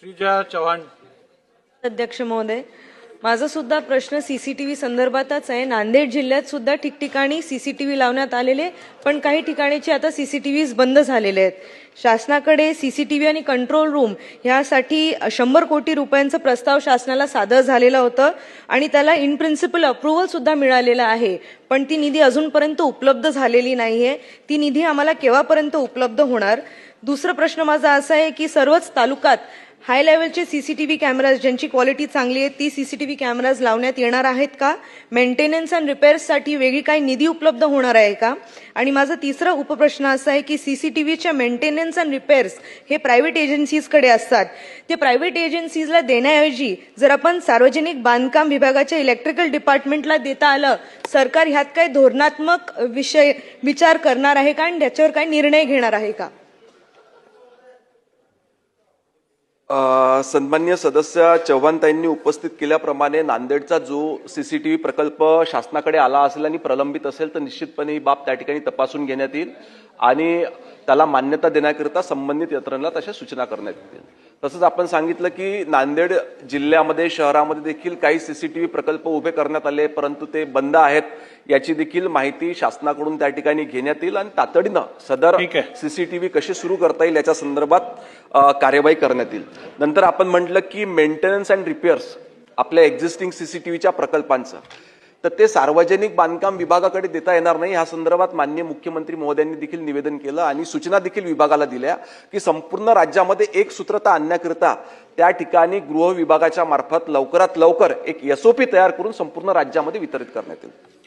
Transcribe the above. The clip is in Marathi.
श्रीजा चव्हाण. अध्यक्ष महोदय माझा सुद्धा प्रश्न सीसीटीव्ही संदर्भातच आहे. नांदेड जिल्ह्यात सुद्धा ठिकठिकाणी सीसीटीव्ही लावण्यात आलेले पण काही ठिकाणीचे आता सीसीटीव्ही बंद झालेले आहेत. शासनाकडे सीसीटीव्ही आणि कंट्रोल रूम ह्यासाठी शंभर कोटी रुपयांचा प्रस्ताव शासनाला सादर झालेला होतं आणि त्याला इन प्रिन्सिपल अप्रुव्हल सुद्धा मिळालेलं आहे. पण ती निधी अजूनपर्यंत उपलब्ध झालेली नाही आहे ती निधी आम्हाला केव्हापर्यंत उपलब्ध होणार? दुसरा प्रश्न माझा असा आहे की सर्वच तालुक्यात हाय लेवलचे सीसीटीव्ही कॅमेराज ज्यांची क्वालिटी चांगली आहे ती सीसीटीव्ही कॅमेराज लावण्यात येणार आहेत का? मेंटेनन्स अँड रिपेअर्ससाठी वेगळी काही निधी उपलब्ध होणार आहे का? आणि माझा तिसरा उपप्रश्न असा आहे की सीसीटीव्हीच्या मेंटेनन्स अँड रिपेअर्स हे प्रायव्हेट एजन्सीजकडे असतात. ते प्रायव्हेट एजन्सीजला देण्याऐवजी जर आपण सार्वजनिक बांधकाम विभागाच्या इलेक्ट्रिकल डिपार्टमेंटला देता आलं सरकार ह्यात काही धोरणात्मक विषय विचार करणार आहे का? आणि त्याच्यावर काही निर्णय घेणार आहे का? सन्मान्य सदस्य चव्हाणताईंनी उपस्थित केल्याप्रमाणे नांदेडचा जो सी सी टी व्ही प्रकल्प शासनाकडे आला असेल आणि प्रलंबित असेल तर निश्चितपणे ही बाब त्या ठिकाणी तपासून घेण्यात येईल आणि त्याला मान्यता देण्याकरिता संबंधित यंत्रणेला तशा सूचना करण्यात येतील. तसंच आपण सांगितलं की नांदेड जिल्ह्यामध्ये शहरामध्ये देखील काही सीसीटीव्ही प्रकल्प उभे करण्यात आले परंतु ते बंद आहेत याची देखील माहिती शासनाकडून त्या ठिकाणी घेण्यात येईल आणि तातडीनं सदर. सीसीटीव्ही कसे सुरू करता येईल याच्या संदर्भात कार्यवाही करण्यात येईल नंतर आपण म्हटलं की मेंटेनन्स अँड रिपेअर्स आपल्या एक्झिस्टिंग सीसीटीव्हीच्या प्रकल्पांचं तर ते सार्वजनिक बांधकाम विभागाकडे देता येणार नाही. ह्या संदर्भात मान्य मुख्यमंत्री महोदयांनी देखील निवेदन केलं आणि सूचना देखील विभागाला दिल्या की संपूर्ण राज्यामध्ये एक सूत्रता आणण्याकरिता त्या ठिकाणी गृह विभागाच्या मार्फत लवकरात लवकर एक एसओपी तयार करून संपूर्ण राज्यामध्ये वितरित करण्यात येईल.